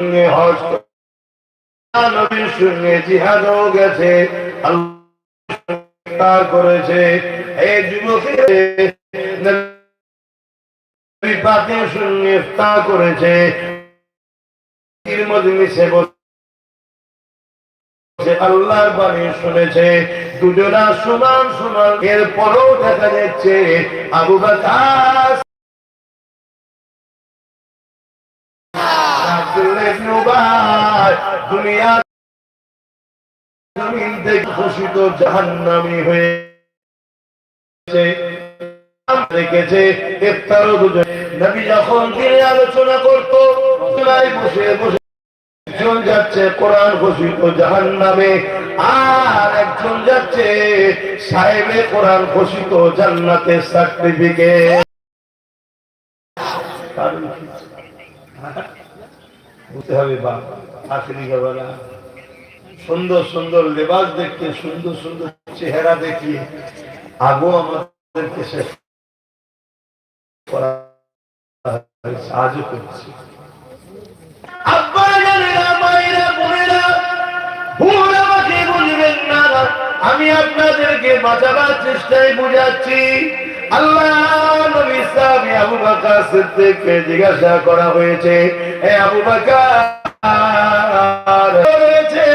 সঙ্গে হজ নবীর সঙ্গে জিহাদও গেছে, আল্লাহ করেছে। এই সঙ্গে ইফতার করেছে। আল্লাহর বাণী শুনেছে। দুজনা সমান সমান এর পরও দেখা যাচ্ছে আবু বাকার ইবনে উবাই দুনিয়া জমিন থেকে ঘোষিত জাহান্নামী হয়েছে রেখেছে ইফতারও দুজন। নবী যখন তিনি আলোচনা করত, চুলায় বসে বসে একজন যাচ্ছে কোরআন ঘোষিত জাহান্নামে, আর একজন যাচ্ছে সাহেবে কোরআন ঘোষিত জান্নাতের সার্টিফিকেট বুঝতে হবে বা আখরি গবেলা সুন্দর সুন্দর লেবাস দেখতে, সুন্দর সুন্দর চেহারা দেখিয়ে আগো আমাদেরকে শেষ করা করছে। আমি আপনাদেরকে বাঁচাবার চেষ্টায় বুঝাচ্ছি। আল্লাহ সিদ্দিককে জিজ্ঞাসা করা হয়েছে এ আবু বকর রয়েছে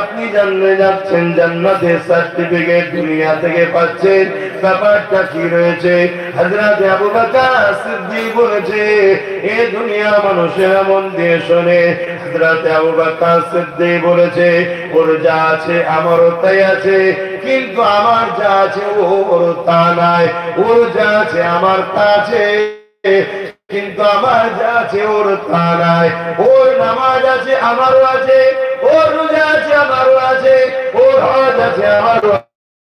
আপনি জানলে যাচ্ছেন, জান্নাতের সার্টিফিকেট দুনিয়া থেকে পাচ্ছেন। ব্যাপারটা কি রয়েছে? হযরত আবু বকর সিদ্দিক বলেছে, এ দুনিয়া মানুষের মন দিয়ে শোনে বলেছে, ওর যা আছে আমারও তাই আছে, কিন্তু আমার যা আছে ওর তা নাই। ওর যা আছে আমার তা আছে, কিন্তু আমার যা আছে ওর তা নাই। ওর নামাজ আছে আমারও আছে, ওর রোজা আছে আমারও আছে, ওর হজ আছে আমারও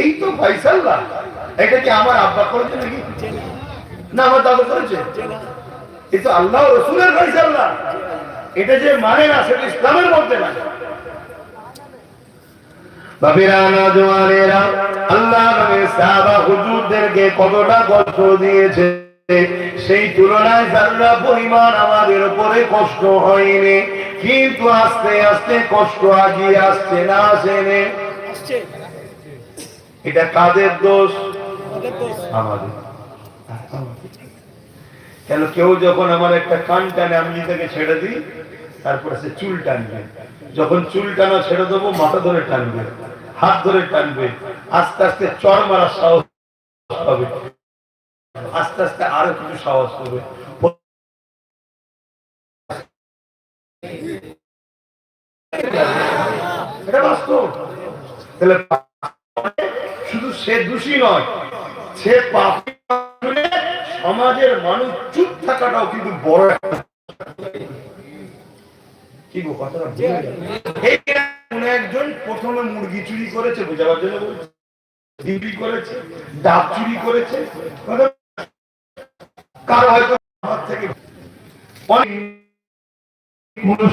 এই তো ফাইসাল্লাহ এটা কি আমার আব্বা করেছে নাকি? না, আমার দাদা করেছে। এই তো আল্লাহ রসুলের ফাইসাল্লাহ এটা যে মানে না, সেটা ইসলামের মধ্যে না কষ্ট হয়নি, কিন্তু আস্তে আস্তে কষ্ট আগিয়ে আসছে না আসেনি এটা কাদের দোষ? আমাদের। কেন কেউ যখন আমার একটা কান টানে আমি তাকে ছেড়ে দিই তারপরে সে চুল টানবে। যখন চুল টানা ছেড়ে দেবো মাথা ধরে টানবে হাত ধরে টানবে আস্তে আস্তে চর মারার সাহস হবে আস্তে আস্তে আরও কিছু সাহস হবে এটা বাস্তব। তাহলে সে দোষী নয়। সে পাপী সমাজের মানুষ চুপ থাকাটাও কিন্তু বড় কি একজন প্রথমে মুরগি চুরি করেছে, বোঝাবার জন্য ডিউটি করেছে, ডাব চুরি করেছে। কারও হয়তো আমার থেকে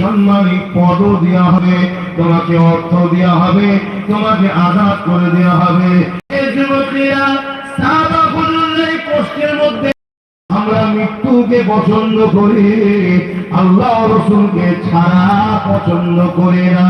সম্মানিক পদও দেওয়া হবে। তোমাকে অর্থ দেওয়া হবে, তোমাকে আজাদ করে দেওয়া হবে। কষ্টের মধ্যে। আমরা মৃত্যুকে পছন্দ করি, আল্লাহ রসুলকে ছাড়া পছন্দ করে না।